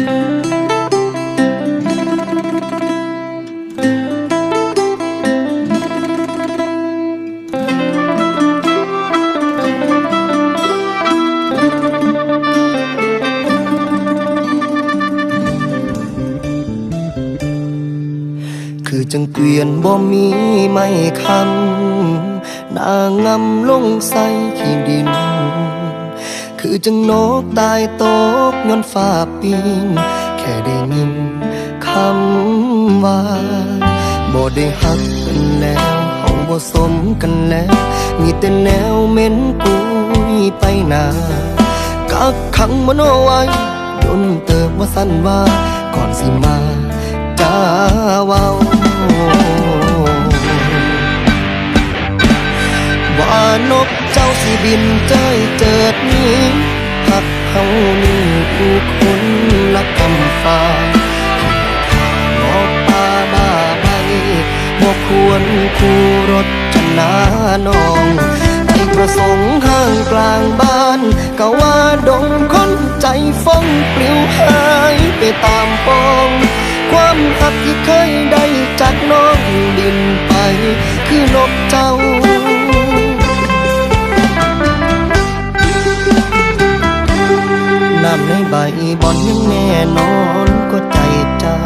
คือจังเกวียนบ่มีไม้คำนางงำลงใส่ขี้ดิน คือจังนกตายตกย้อนฟ้าปีนแค่ได้ยินคำว่าบ่ได้หักกันแล้วเฮาบ่สมกันแล้ว มีแต่แนวเหม็นปุยไปหนากักขังมโนไว้ดนเติบว่าสั้นว่าก่อนสิมาจ้าวาว่านก บินเจ้ยเจิดนี้หักเฮานี่ผู้คนละกำฟ้างอกป่าบ้าใบบ่ควรคู่รถชนะน้องใจประสงค์ห้างกลางบ้านก็ว่าดงคนใจฟ้องปลิวหายไปตามปองความหักที่เคยได้จากน้องบินไปคือนก บบอนยังแน่นอนก็ใจเจ้า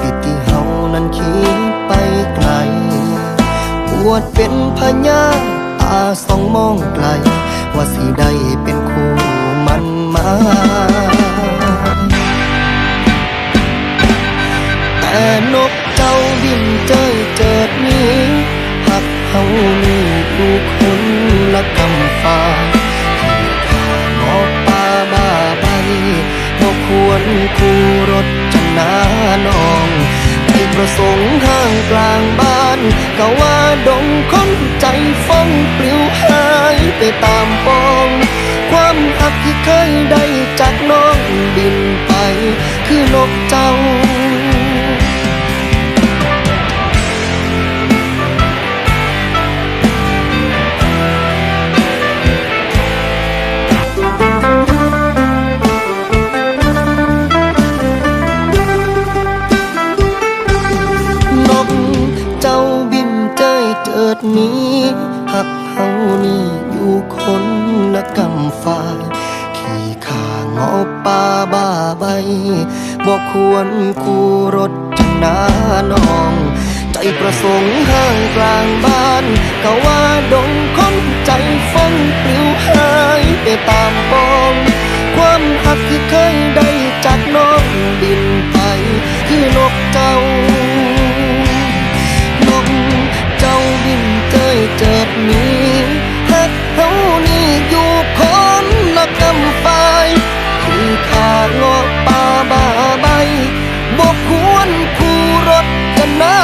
ผิดที่เฮานั้นคิดไปไกลปวดเป็นพญาตาสองมองไกล ว่าสิได้เป็นคู่มันมาแต่นกเจ้าบินเจยเจิดนี้หักเฮานี่ดูคนละกำฟ้า บ่ควรคู่รถชนะน้องใจประสงค์ห้างกลางบ้านก็ว่าดงคนใจฟ้องปลิวหายไปตามปอง ความหักที่เคยได้จากน้องบินไป คือนกเจ้า เจิดนี้หักเฮานี่อยู่คนละกำฟ้ายขี่ขางอป่าบ้าใบบอกควรคู่รถชนาน้อง ใจประสงค์ห้างกลางบ้านก็ว่าดงคนใจฟ้องปลิ กควรคู่รถกันนะ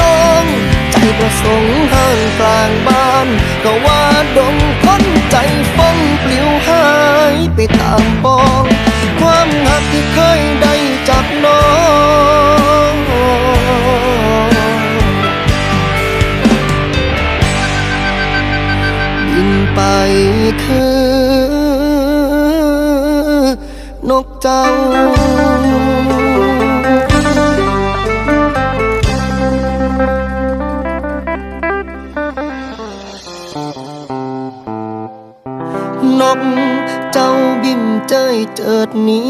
น้อง ใจประสงค์ห้างกลางบ้าน ก็ว่าดงคนใจฟ้องปลิวหายไปตามปอง ความหักที่เคยได้จากน้องบินไปคือนกเจ้า เจ้าบิ่มเจยเจิดนี้